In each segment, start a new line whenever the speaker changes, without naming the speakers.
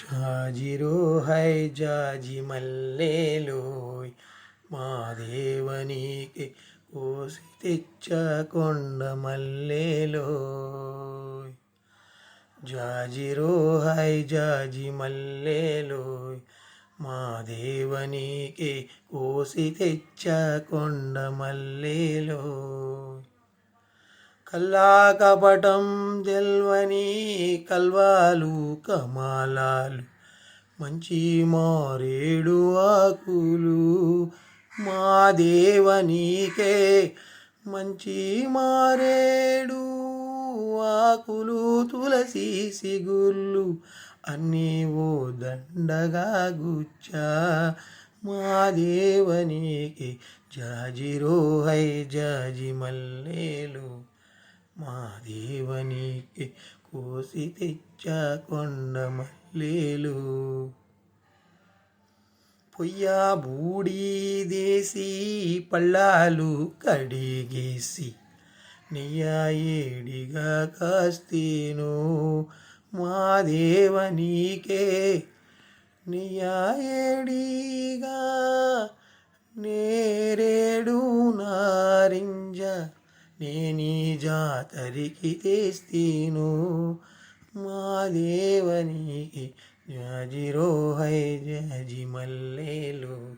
జాజిరో high జాజి మల్లేలోయ్ మా దేవనీకి కోసి తెచ్చకొండ మల్లేలోయ్. జాజిరో హై జాజి మల్లేలోయ్ మా దేవనీకి కోసి తెచ్చకొండ మల్లేలోయ్. కల్లా కపటం తెల్వని కల్వాలు కమాలాలు మంచి మారేడు ఆకులు మా దేవనీకే మంచి మారేడు ఆకులు తులసి సిగుళ్ళు అన్నీ ఓ దండగా గుచ్చా. మా దేవనికి జాజిరో హై జాజి మల్లేలు మా దేవనికి కోసి తెచ్చా కొండ మల్లేలు. పొయ్యా బూడి దేసి పళ్ళాలు కడిగేసి నెయ్య ఏడిగా కాస్తేను మా దేవనికే. నెయ్య ఏడిగా నేరేడు నారింజ నేనీ జాతరికి తెస్తీను. మా దేవనికి జాజిరోహై జాజి మల్లేలు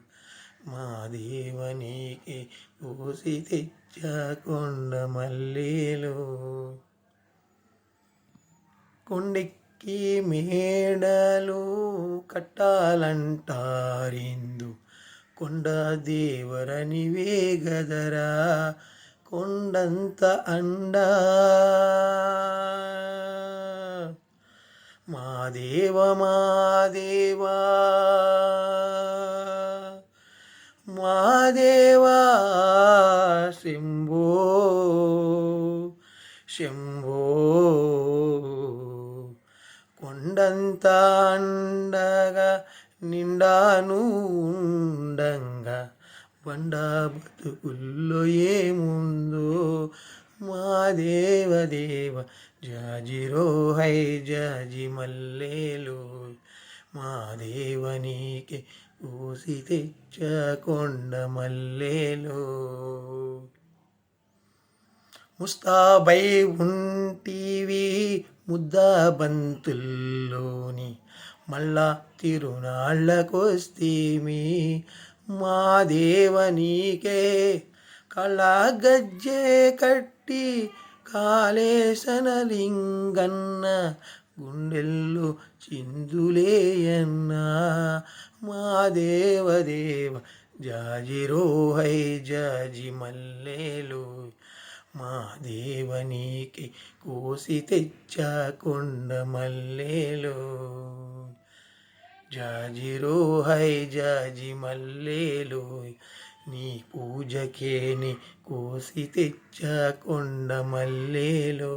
మా దేవనికి పోసి తెచ్చకొండ మల్లేలు. కొండెక్కి మేడలు కట్టాలంటారిందు. కొండ దేవరని వేగదరా కొండంత అండా మా దేవ మా దేవా మా దేవా శంభో శంభో కొండంత అండగా నిండాను ఉండంగా బండ బతుకుల్లో ఏముందో మా దేవ దేవ జాజిరో హై జాజి మల్లేలు. మా దేవనీకి కోసి తెచ్చ కొండ మల్లేలు. ముస్తాబై ఉంటీవి ముద్దా బంతుల్లోని మళ్ళా తిరునాళ్ళకొస్తేమి మా దేవనీకే కళ గజ్జే కట్టి కాళేశనలింగన్న గుండెల్లు చిందులేయన్న. మా దేవదేవ జాజిరో హై జాజి మల్లేలు. మా దేవనీకి కోసి తెచ్చ కొండ మల్లేలో. జాజిరో హై జాజి మల్లేలో నీ పూజకేని కోసి తెచ్చా కొండ మల్లేలో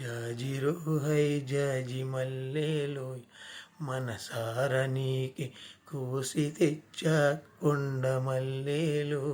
జాజిరో హై జాజి మల్లేలో మనసార నీకి కోసి తెచ్చా కొండ మల్లేలో